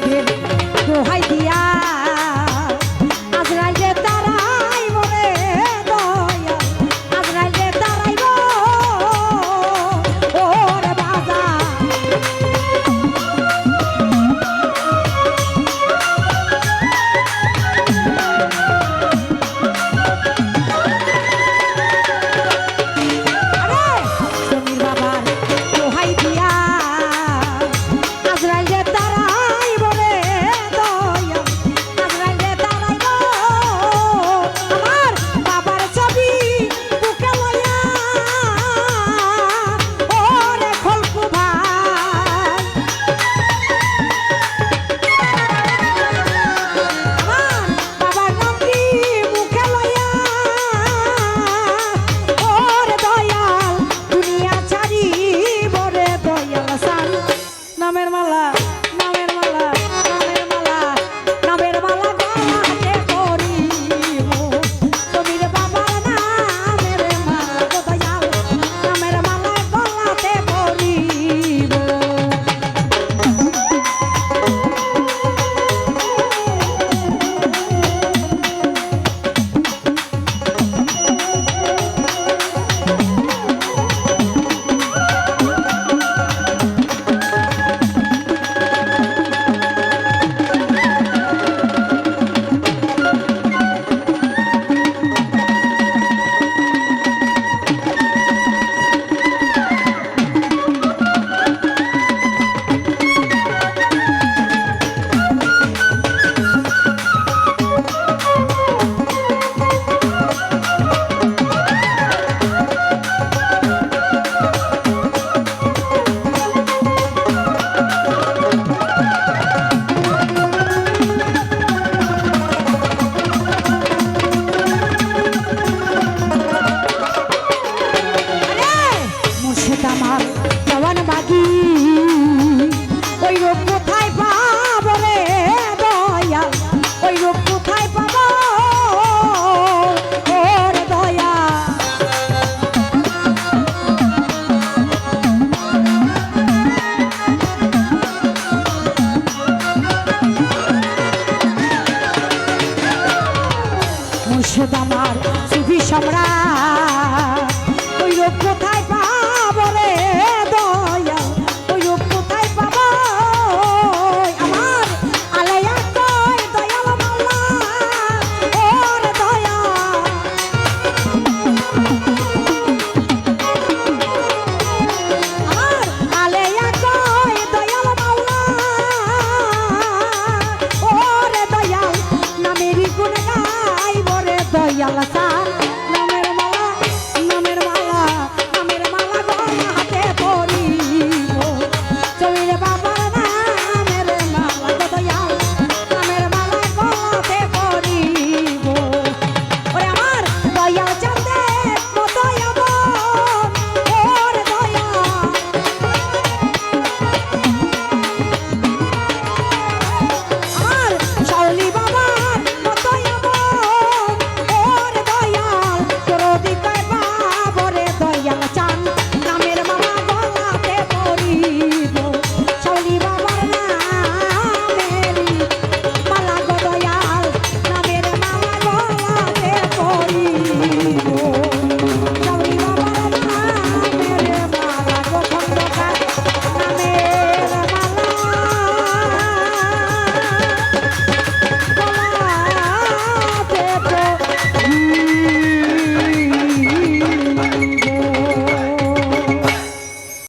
বন্ধের দোহাই দিয়া। আজ রাইলে মুর্শিদ আমার সুফি সম্রাট। ওই রোগ